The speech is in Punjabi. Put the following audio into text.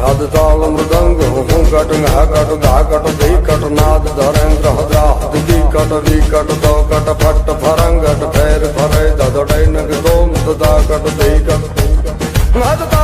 ਹਦ ਤਾਲ ਮృదంਗ ਹੁ ਕਟ ਘਾ ਕਟ ਘਾ ਕਟ ਦੇ ਕਟ ਨਾਦ ਧਰੇਂਦਰ ਹਦਰਾ। ਹਦ ਕੀ ਕਟ ਵੀ ਕਟ ਦੋ ਕਟ ਫਟ ਫਰੰਗਟ ਫੇਰ ਫਰੇ ਦਦੜੈ ਨਗ ਦੋਮ ਦਦਾ ਕਟ ਦੇ ਕਟ ਹਦ